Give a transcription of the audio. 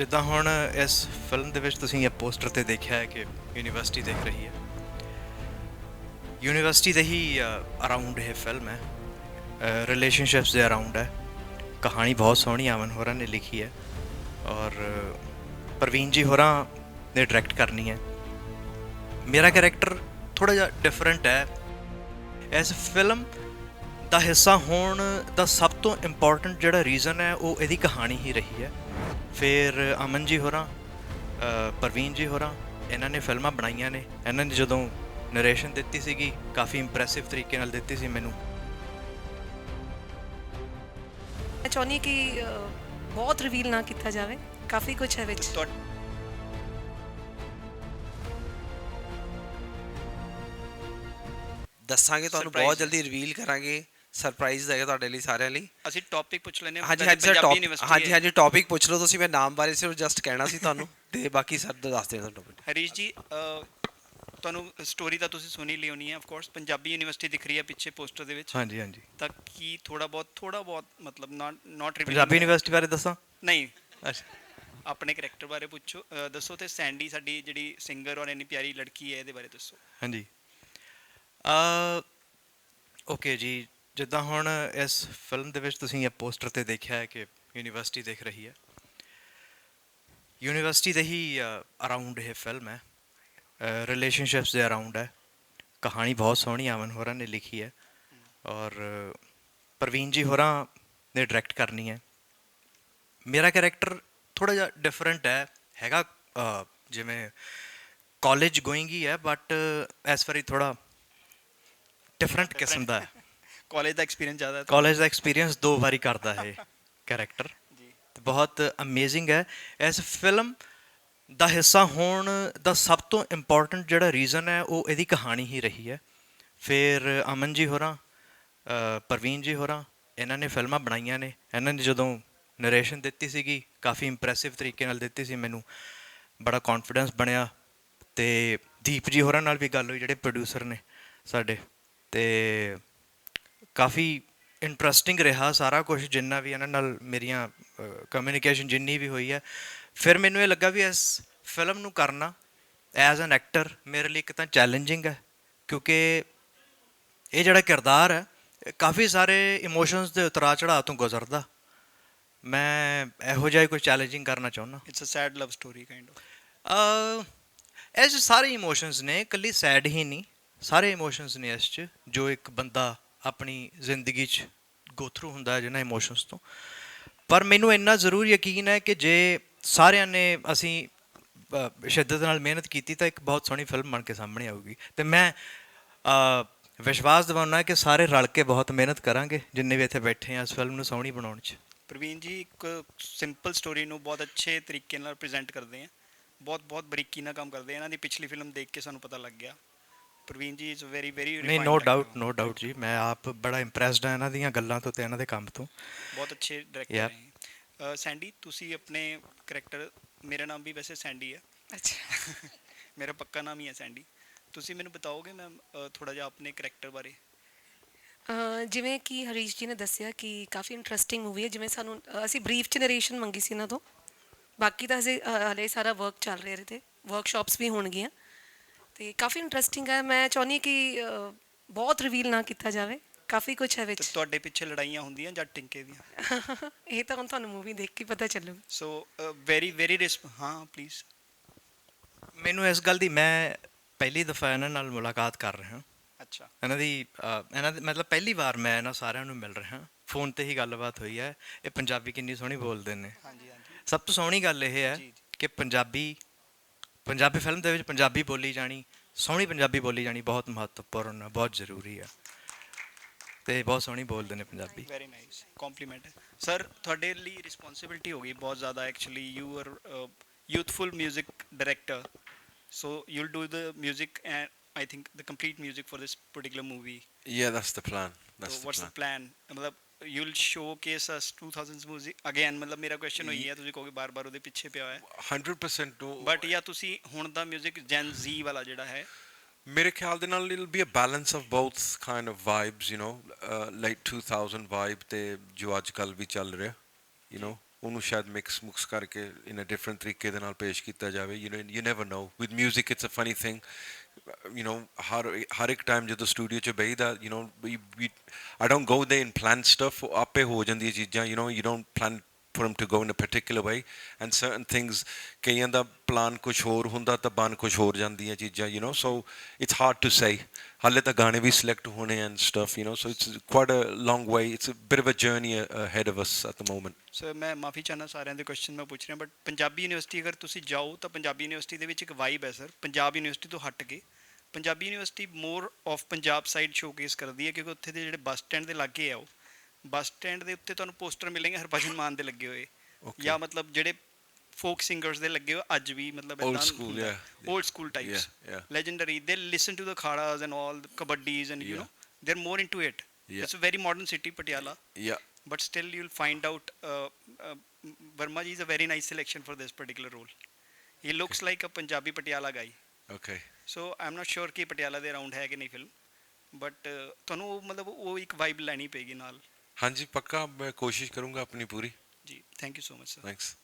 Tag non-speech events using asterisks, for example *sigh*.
ਜਿੱਦਾਂ ਹੁਣ ਇਸ ਫਿਲਮ ਦੇ ਵਿੱਚ ਤੁਸੀਂ ਇਹ ਪੋਸਟਰ ਤੇ ਦੇਖਿਆ ਹੈ ਕਿ ਯੂਨੀਵਰਸਿਟੀ ਦੇਖ ਰਹੀ ਹੈ। ਯੂਨੀਵਰਸਿਟੀ ਦੇ ਹੀ ਅਰਾਊਂਡ ਇਹ ਫਿਲਮ ਹੈ। ਰਿਲੇਸ਼ਨਸ਼ਿਪਸ ਦੇ ਅਰਾਊਂਡ ਹੈ। ਕਹਾਣੀ ਬਹੁਤ ਸੋਹਣੀ ਅਮਨ ਹੋਰਾਂ ਨੇ ਲਿਖੀ ਹੈ। ਔਰ ਪ੍ਰਵੀਨ ਜੀ ਹੋਰਾਂ ਨੇ ਡਾਇਰੈਕਟ ਕਰਨੀ ਹੈ। ਮੇਰਾ ਕੈਰੈਕਟਰ ਥੋੜਾ ਜਿਹਾ ਡਿਫਰੈਂਟ ਹੈ। ਇਸ ਫਿਲਮ ਦਾ ਹਿੱਸਾ ਹੋਣ ਦਾ ਸਭ ਤੋਂ ਇੰਪੋਰਟੈਂਟ ਜਿਹੜਾ ਰੀਜ਼ਨ ਹੈ, ਉਹ ਇਹਦੀ ਕਹਾਣੀ ਹੀ ਰਹੀ ਹੈ। ਫਿਰ ਅਮਨ ਜੀ ਹੋਰਾਂ ਪ੍ਰਵੀਨ ਜੀ ਹੋਰਾਂ ਇਹਨਾਂ ਨੇ ਫਿਲਮਾਂ ਬਣਾਈਆਂ ਨੇ। ਇਹਨਾਂ ਨੇ ਜਦੋਂ ਨਰੇਸ਼ਨ ਦਿੱਤੀ ਸੀਗੀ ਕਾਫੀ ਇੰਪ੍ਰੈਸਿਵ ਤਰੀਕੇ ਨਾਲ ਦਿੱਤੀ ਸੀ ਮੈਨੂੰ। ਮੈਂ ਚਾਹੁੰਦੀ ਹਾਂ ਕਿ ਬਹੁਤ ਰਿਵੀਲ ਨਾ ਕੀਤਾ ਜਾਵੇ। ਕਾਫੀ ਕੁਝ ਹੈ ਵਿੱਚ। ਦੱਸਾਂਗੇ ਤੁਹਾਨੂੰ ਬਹੁਤ। ਜਲਦੀ ਰਿਵੀਲ ਕਰਾਂਗੇ। ਸਰਪ੍ਰਾਈਜ਼ ਹੈਗਾ ਤੁਹਾਡੇ ਲਈ ਸਾਰਿਆਂ ਲਈ। ਅਸੀਂ ਟੌਪਿਕ ਪੁੱਛ ਲੈਨੇ ਹਾਂਜੀ ਹਾਂਜੀ ਸਰ ਟੌਪ ਹਾਂਜੀ ਹਾਂਜੀ ਟੌਪਿਕ ਪੁੱਛ ਲਓ ਤੁਸੀਂ ਮੈਂ ਨਾਮ ਬਾਰੇ ਸਿਰਫ ਜਸਟ ਕਹਿਣਾ ਸੀ ਤੁਹਾਨੂੰ ਤੇ ਬਾਕੀ ਸਰ ਦੱਸ ਦੇਣਾ ਤੁਹਾਨੂੰ ਟੌਪਿਕ ਹਰੀਸ਼ ਜੀ ਤੁਹਾਨੂੰ ਸਟੋਰੀ ਤਾਂ ਤੁਸੀਂ ਸੁਣੀ ਲਈ ਹੋਣੀ ਹੈ ਆਫ ਕੋਰਸ ਪੰਜਾਬੀ ਯੂਨੀਵਰਸਿਟੀ ਦਿਖ ਰਹੀ ਹੈ ਪਿੱਛੇ ਪੋਸਟਰ ਦੇ ਵਿੱਚ। ਹਾਂਜੀ ਹਾਂਜੀ। ਤਾਂ ਕੀ ਥੋੜਾ ਬਹੁਤ ਥੋੜਾ ਬਹੁਤ ਮਤਲਬ ਨਾਟ ਨਾਟ ਪੰਜਾਬੀ ਯੂਨੀਵਰਸਿਟੀ ਬਾਰੇ ਦੱਸਾਂ? ਨਹੀਂ। ਅੱਛਾ। ਆਪਣੇ ਕੈਰੈਕਟਰ ਬਾਰੇ ਪੁੱਛੋ ਦੱਸੋ ਤੇ ਸੈਂਡੀ ਸਾਡੀ ਜਿਹੜੀ ਸਿੰਗਰ ਔਰ ਇੰਨੀ ਪਿਆਰੀ ਲੜਕੀ ਹੈ ਇਹਦੇ ਬਾਰੇ ਦੱਸੋ। ਹਾਂਜੀ। ਅ ਓਕੇ ਜੀ ਜਿੱਦਾਂ ਹੁਣ ਇਸ ਫਿਲਮ ਦੇ ਵਿੱਚ ਤੁਸੀਂ ਇਹ ਪੋਸਟਰ ਤੇ ਦੇਖਿਆ ਹੈ ਕਿ ਯੂਨੀਵਰਸਿਟੀ ਦੇਖ ਰਹੀ ਹੈ। ਯੂਨੀਵਰਸਿਟੀ ਦੇ ਹੀ ਅਰਾਊਂਡ ਇਹ ਫਿਲਮ ਹੈ। ਰਿਲੇਸ਼ਨਸ਼ਿਪਸ ਦੇ ਅਰਾਊਂਡ ਹੈ। ਕਹਾਣੀ ਬਹੁਤ ਸੋਹਣੀ ਅਮਨ ਹੋਰਾਂ ਨੇ ਲਿਖੀ ਹੈ। ਔਰ, ਪ੍ਰਵੀਨ ਜੀ ਹੋਰਾਂ ਨੇ ਡਾਇਰੈਕਟ ਕਰਨੀ ਹੈ। ਮੇਰਾ ਕੈਰੈਕਟਰ ਥੋੜਾ ਜਿਹਾ ਡਿਫਰੈਂਟ ਹੈ। ਹੈਗਾ ਜਿਵੇਂ ਕਾਲਜ ਗੋਇੰਗ ਹੀ ਹੈ ਬਟ ਇਸ ਵਾਰੀ ਥੋੜਾ ਡਿਫਰੈਂਟ ਕਿਸਮ ਦਾ ਹੈ। ਕਾਲਜ ਦਾ ਐਕਸਪੀਰੀਅੰਸ ਜ਼ਿਆਦਾ ਹੈ ਕਾਲਜ ਦਾ ਐਕਸਪੀਰੀਅੰਸ ਦੋ ਵਾਰੀ ਕਰਦਾ ਹੈ ਕੈਰੈਕਟਰ *laughs* ਜੀ। ਤੇ ਬਹੁਤ ਅਮੇਜ਼ਿੰਗ ਹੈ। ਇਸ ਫਿਲਮ ਦਾ ਹਿੱਸਾ ਹੋਣ ਦਾ ਸਭ ਤੋਂ ਇੰਪੋਰਟੈਂਟ ਜਿਹੜਾ ਰੀਜ਼ਨ ਹੈ ਉਹ ਇਹਦੀ ਕਹਾਣੀ ਹੀ ਰਹੀ ਹੈ। ਫਿਰ ਅਮਨ ਜੀ ਹੋਰਾਂ ਪ੍ਰਵੀਨ ਜੀ ਹੋਰਾਂ ਇਹਨਾਂ ਨੇ ਫਿਲਮਾਂ ਬਣਾਈਆਂ ਨੇ। ਇਹਨਾਂ ਨੇ ਜਦੋਂ ਨਰੇਸ਼ਨ ਦਿੱਤੀ ਸੀਗੀ ਕਾਫੀ ਇੰਪ੍ਰੈਸਿਵ ਤਰੀਕੇ ਨਾਲ ਦਿੱਤੀ ਸੀ ਮੈਨੂੰ। ਬੜਾ ਕੌਨਫੀਡੈਂਸ ਬਣਿਆ। ਤੇ ਦੀਪ ਜੀ ਹੋਰਾਂ ਨਾਲ ਵੀ ਗੱਲ ਹੋਈ ਜਿਹੜੇ ਪ੍ਰੋਡਿਊਸਰ ਨੇ ਸਾਡੇ। ਤੇ ਕਾਫੀ ਇੰਟਰਸਟਿੰਗ ਰਿਹਾ ਸਾਰਾ ਕੁਝ ਜਿੰਨਾ ਵੀ ਇਹਨਾਂ ਨਾਲ ਮੇਰੀਆਂ ਕਮਿਊਨੀਕੇਸ਼ਨ ਜਿੰਨੀ ਵੀ ਹੋਈ ਹੈ। ਫਿਰ ਮੈਨੂੰ ਇਹ ਲੱਗਾ ਵੀ ਇਸ ਫਿਲਮ ਨੂੰ ਕਰਨਾ ਐਜ਼ ਐਨ ਐਕਟਰ ਮੇਰੇ ਲਈ ਇੱਕ ਤਾਂ ਚੈਲੰਜਿੰਗ ਹੈ ਕਿਉਂਕਿ ਇਹ ਜਿਹੜਾ ਕਿਰਦਾਰ ਹੈ ਕਾਫੀ ਸਾਰੇ ਇਮੋਸ਼ਨਸ ਦੇ ਉਤਰਾ ਚੜਾਅ ਤੋਂ ਗੁਜ਼ਰਦਾ। ਮੈਂ ਇਹੋ ਜਿਹਾ ਕੋਈ ਚੈਲੰਜਿੰਗ ਕਰਨਾ ਚਾਹੁੰਦਾ। It's a sad love story kind of a ਇਹ ਸਾਰੇ ਇਮੋਸ਼ਨਸ ਨੇ ਇਕੱਲੀ ਸੈਡ ਹੀ ਨਹੀਂ ਸਾਰੇ ਇਮੋਸ਼ਨਸ ਨੇ ਇਸ 'ਚ ਜੋ ਇੱਕ ਬੰਦਾ ਆਪਣੀ ਜ਼ਿੰਦਗੀ 'ਚ ਗੋ ਥਰੂ ਹੁੰਦਾ ਹੈ ਜਿਹਨਾਂ ਇਮੋਸ਼ਨਸ ਤੋਂ। ਪਰ ਮੈਨੂੰ ਇੰਨਾ ਜ਼ਰੂਰ ਯਕੀਨ ਹੈ ਕਿ ਜੇ ਸਾਰਿਆਂ ਨੇ ਅਸੀਂ ਸ਼ਿੱਦਤ ਨਾਲ ਮਿਹਨਤ ਕੀਤੀ ਤਾਂ ਇੱਕ ਬਹੁਤ ਸੋਹਣੀ ਫਿਲਮ ਬਣ ਕੇ ਸਾਹਮਣੇ ਆਊਗੀ। ਤੇ ਮੈਂ ਵਿਸ਼ਵਾਸ ਦਿਵਾਉਣਾ ਕਿ ਸਾਰੇ ਰਲ ਕੇ ਬਹੁਤ ਮਿਹਨਤ ਕਰਾਂਗੇ, ਜਿੰਨੇ ਵੀ ਇੱਥੇ ਬੈਠੇ ਆ ਇਸ ਫਿਲਮ ਨੂੰ ਸੋਹਣੀ ਬਣਾਉਣ 'ਚ। ਪ੍ਰਵੀਨ ਜੀ, ਇੱਕ ਸਿੰਪਲ ਸਟੋਰੀ ਨੂੰ ਬਹੁਤ ਅੱਛੇ ਤਰੀਕੇ ਨਾਲ ਪ੍ਰੈਜ਼ੈਂਟ ਕਰਦੇ ਆ ਬਹੁਤ ਬਹੁਤ ਬਰੀਕੀ ਨਾਲ ਕੰਮ ਕਰਦੇ ਆ ਇਹਨਾਂ ਦੀ ਪਿਛਲੀ ਫਿਲਮ ਦੇਖ ਕੇ ਸਾਨੂੰ ਪਤਾ ਲੱਗ ਗਿਆ। ਪ੍ਰਵੀਨ ਜੀ ਇਜ਼ ਵੈਰੀ ਵੈਰੀ ਨਹੀਂ ਨੋ ਡਾਊਟ ਨੋ ਡਾਊਟ ਜੀ। ਮੈਂ ਆਪ ਬੜਾ ਇੰਪ੍ਰੈਸਡ ਹਾਂ ਇਹਨਾਂ ਦੀਆਂ ਗੱਲਾਂ ਤੋਂ ਤੇ ਇਹਨਾਂ ਦੇ ਕੰਮ ਤੋਂ। ਬਹੁਤ ਅੱਛੇ ਡਾਇਰੈਕਟਰ. ਹੈ ਸੈਂਡੀ ਤੁਸੀਂ ਆਪਣੇ ਕਰੈਕਟਰ ਮੇਰਾ ਨਾਮ ਵੀ ਵੈਸੇ ਸੈਂਡੀ ਹੈ। ਅੱਛਾ। *laughs* ਮੇਰਾ ਪੱਕਾ ਨਾਮ ਹੀ ਹੈ ਸੈਂਡੀ। ਤੁਸੀਂ ਮੈਨੂੰ ਬਤਾਓਗੇ ਮੈਮ ਥੋੜਾ ਜਿਹਾ ਆਪਣੇ ਕਰੈਕਟਰ ਬਾਰੇ? ਜਿਵੇਂ ਕਿ ਹਰੀਸ਼ ਜੀ ਨੇ ਦੱਸਿਆ ਕਿ ਕਾਫੀ ਇੰਟਰਸਟਿੰਗ ਮੂਵੀ ਹੈ। ਜਿਵੇਂ ਸਾਨੂੰ ਅਸੀਂ ਬਰੀਫ ਚ ਨਰੇਸ਼ਨ ਮੰਗੀ ਸੀ ਇਹਨਾਂ ਤੋਂ। ਬਾਕੀ ਤਾਂ ਅਸੀਂ ਅਹ, ਹਲੇ ਸਾਰਾ ਵਰਕ ਚੱਲ ਰਿਹਾ ਇਹਦੇ ਤੇ। ਵਰਕਸ਼ਾਪਸ ਵੀ ਹੋਣਗੀਆਂ। ਤੇ ਕਾਫੀ ਇੰਟਰਸਟਿੰਗ ਹੈ। ਮੈਂ ਚਾਹੁੰਦੀ ਹਾਂ ਕਿ ਅਹ, ਬਹੁਤ ਰਿਵੀਲ ਨਾ ਕੀਤਾ ਜਾਵੇ। ਕਾਫੀ ਕੁਝ ਹੈ ਤੇ ਵਿੱਚ ਤੁਹਾਡੇ ਪਿੱਛੇ ਲੜਾਈਆਂ ਹੁੰਦੀਆਂ ਜਾਂ ਟਿੰਕੇ ਦੀਆਂ? *laughs* ਇਹ ਤਾਂ ਹੁਣ ਤੁਹਾਨੂੰ ਮੂਵੀ ਦੇਖ ਕੇ ਪਤਾ ਚੱਲੂ। ਸੋ ਵੈਰੀ ਵੈਰੀ ਰਿਸਪ ਹਾਂ ਪਲੀਜ਼ ਮੈਨੂੰ ਇਸ ਗੱਲ ਦੀ ਮੈਂ ਪਹਿਲੀ ਦਫਾ ਇਹਨਾਂ ਨਾਲ ਮੁਲਾਕਾਤ ਕਰ ਰਿਹਾ ਅੱਛਾ। ਇਹਨਾਂ ਦੀ ਇਹਨਾਂ ਦੀ ਮਤਲਬ ਪਹਿਲੀ ਵਾਰ ਮੈਂ ਇਹਨਾਂ ਸਾਰਿਆਂ ਨੂੰ ਮਿਲ ਰਿਹਾ ਫੋਨ ਤੇ ਹੀ ਗੱਲਬਾਤ ਹੋਈ ਹੈ। ਇਹ ਪੰਜਾਬੀ ਕਿੰਨੀ ਸੋਹਣੀ ਬੋਲਦੇ ਨੇ। ਹਾਂਜੀ ਹਾਂਜੀ। ਸਭ ਤੋਂ ਸੋਹਣੀ ਗੱਲ ਇਹ ਹੈ ਜੀ, ਜੀ। ਕਿ ਪੰਜਾਬੀ ਪੰਜਾਬੀ ਫਿਲਮ ਦੇ ਵਿੱਚ ਪੰਜਾਬੀ ਬੋਲੀ ਜਾਣੀ ਸੋਹਣੀ ਪੰਜਾਬੀ ਬੋਲੀ ਜਾਣੀ ਬਹੁਤ ਮਹੱਤਵਪੂਰਨ ਹੈ ਬਹੁਤ ਜ਼ਰੂਰੀ ਹੈ। ਤੇ ਬਹੁਤ ਸੋਹਣੀ ਬੋਲਦੇ ਨੇ Punjabi. Very nice compliment sir ਤੁਹਾਡੇ ਲਈ ਰਿਸਪੌਂਸਿਬਿਲਟੀ ਹੋ ਗਈ ਬਹੁਤ ਜ਼ਿਆਦਾ actually you are youthful 뮤직 director so you will do the 뮤직 and I think the complete 뮤직 for this particular movie Yeah, that's the plan. That's so the ਮਤਲਬ you'll showcase us 2000s music again ਮਤਲਬ ਮੇਰਾ question ਹੋਈ ਹੈ ਤੁਸੀਂ ਕਹੋਗੇ ਬਾਰ-ਬਾਰ ਉਹਦੇ ਪਿੱਛੇ ਪਿਆ ਹੋਇਆ ਹੈ 100% no. ਬਟ ਜਾਂ ਤੁਸੀਂ ਹੁਣ ਦਾ 뮤직 ਜੈਨ Z ਵਾਲਾ ਜਿਹੜਾ ਹੈ ਮੇਰੇ ਖਿਆਲ ਦੇ ਨਾਲ it'll be a balance of both kind of vibes, you know, uh, late 2000 vibe ਤੇ ਜੋ ਅੱਜ ਕੱਲ ਵੀ ਚੱਲ ਰਿਹਾ, you know. ਉਹਨੂੰ ਸ਼ਾਇਦ ਮਿਕਸ ਮੁਕਸ ਕਰਕੇ ਇਨ ਅ ਡਿਫਰੈਂਟ ਤਰੀਕੇ ਦੇ ਨਾਲ ਪੇਸ਼ ਕੀਤਾ ਜਾਵੇ you know you never know with 뮤직 it's a funny thing you know ਹਰ ਹਰ ਇੱਕ ਟਾਈਮ ਜਦੋਂ ਸਟੂਡੀਓ 'ਚ ਬਈਦਾ you know we we I don't ਗੋ ਦੇ ਇਨ ਪਲਾਨ ਸਟਫ ਆਪੇ ਹੋ ਜਾਂਦੀਆਂ ਚੀਜ਼ਾਂ you know you don't plan for them to go in a particular way. And certain things, ਕਈਆਂ ਦਾ ਪਲਾਨ ਕੁਝ ਹੋਰ ਹੁੰਦਾ ਤਾਂ ਬਣ ਕੁਝ ਹੋਰ ਜਾਂਦੀਆਂ ਚੀਜ਼ਾਂ you know. So it's hard to say. ਹਾਲੇ ਤਾਂ ਗਾਣੇ ਵੀ ਸਿਲੈਕਟ ਹੋਣੇ and stuff, you know. So, it's quite a long way. It's a bit of a journey a- ahead of us at the sir ਮੈਂ ਮਾਫੀ ਚਾਹਨਾ ਸਾਰਿਆਂ ਦੇ ਕੁਐਸਚਨ ਮੈਂ ਪੁੱਛ ਰਿਹਾ ਬਟ ਪੰਜਾਬੀ ਯੂਨੀਵਰਸਿਟੀ ਅਗਰ ਤੁਸੀਂ ਜਾਓ ਤਾਂ ਪੰਜਾਬੀ ਯੂਨੀਵਰਸਿਟੀ ਦੇ ਵਿੱਚ ਇੱਕ ਵਾਈਬ ਹੈ ਸਰ ਪੰਜਾਬ ਯੂਨੀਵਰਸਿਟੀ ਤੋਂ ਹਟ ਕੇ, Punjabi university more of Punjab side showcase ਕਰਦੀ ਹੈ, ਕਿਉਂਕਿ ਉੱਥੇ ਦੇ ਜਿਹੜੇ ਬੱਸ ਸਟੈਂਡ ਦੇ ਲਾਗੇ ਆ ਉਹ ਬੱਸ ਸਟੈਂਡ ਦੇ ਉੱਤੇ ਤੁਹਾਨੂੰ ਪੋਸਟਰ ਮਿਲਣਗੇ ਹਰਭਜਨ ਮਾਨ ਦੇ ਲੱਗੇ ਹੋਏ. ਜਾਂ ਮਤਲਬ ਜਿਹੜੇ ਫੋਕ ਸਿੰਗਰਸ ਦੇ ਲੱਗੇ ਹੋਏ ਅੱਜ ਵੀ ਮਤਲਬ yeah. Old school types Yeah, yeah. legendary they listen to the khadas and all the kabaddis and you Yeah. know they're more into it Yeah. it's a very modern city patiala yeah but still you'll find out uh, uh, Verma ji is a very nice selection for this particular role. He looks like a Punjabi Patiala guy. okay So I'm not sure ਕਿ ਪਟਿਆਲਾ ਦੇ around ਹੈ ਕਿ ਨਹੀਂ film but ਤੁਹਾਨੂੰ ਮਤਲਬ ਉਹ ਇੱਕ vibe ਲੈਣੀ ਪਏਗੀ ਨਾਲ ਹਾਂਜੀ ਪੱਕਾ ਮੈਂ ਕੋਸ਼ਿਸ਼ ਕਰੂੰਗਾ ਆਪਣੀ ਪੂਰੀ। ਜੀ thank you so much sir thanks.